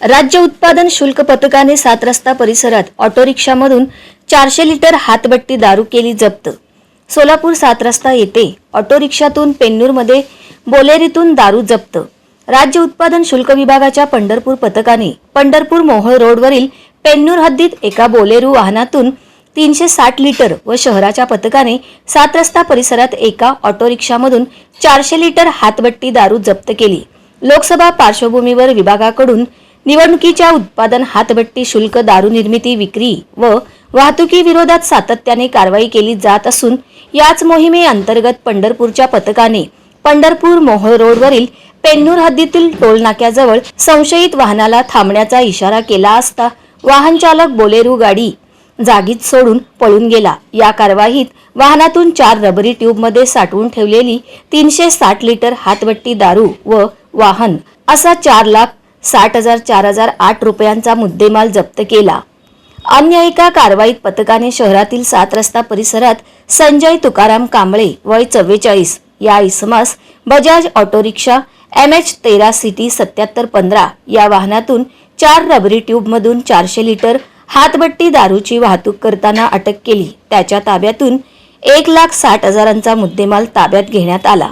राज्य उत्पादन शुल्क पथकाने सात रस्ता परिसरात ऑटो रिक्षामधून चारशे लिटर हातबट्टी दारू केली जप्त. सोलापूर सात रस्ता येथे ऑटो रिक्षातून पेन्नूरमध्ये बोलेरीतून दारू जप्त. राज्य उत्पादन शुल्क विभागाच्या पंढरपूर पथकाने पंढरपूर मोहोळ रोडवरील पेन्नूर हद्दीत एका बोलेरू वाहनातून तीनशे साठ लिटर व शहराच्या पथकाने सात रस्ता परिसरात एका ऑटो रिक्षामधून चारशे लिटर हातबट्टी दारू जप्त केली. लोकसभा पार्श्वभूमीवर विभागाकडून निवडणुकीच्या उत्पादन हातभट्टी शुल्क दारू निर्मिती विक्री व वाहतुकी विरोधात सातत्याने कारवाई केली जात असून याच मोहिमेअंतर्गत पंढरपूरच्या पथकाने पंढरपूर मोहोळ रोडवरील पेन्नूर हद्दीतील टोलनाक्याजवळ संशयित वाहनाला थांबण्याचा इशारा केला असता वाहन चालक बोलेरू गाडी जागीच सोडून पळून गेला. या कारवाईत वाहनातून चार रबरी ट्यूबमध्ये साठवून ठेवलेली तीनशे साठ लिटर हातवट्टी दारू व वाहन असा चार लाख साठ हजार चार हजार आठ रुपयांचा मुद्देमाल जप्त केला. अन्य एका कारवाईत पथकाने शहरातील सात रस्ता परिसरात संजय तुकाराम कांबळे वय चव्वेचाळीस या इसमास Bajaj auto rickshaw M H तेरा सिटी सत्याहत्तर पंधरा या वाहनातून चार रबरी ट्यूबमधून चारशे लिटर हातबट्टी दारूची वाहतूक करताना अटक केली. त्याच्या ताब्यातून एक लाख साठ हजारांचा मुद्देमाल ताब्यात घेण्यात आला.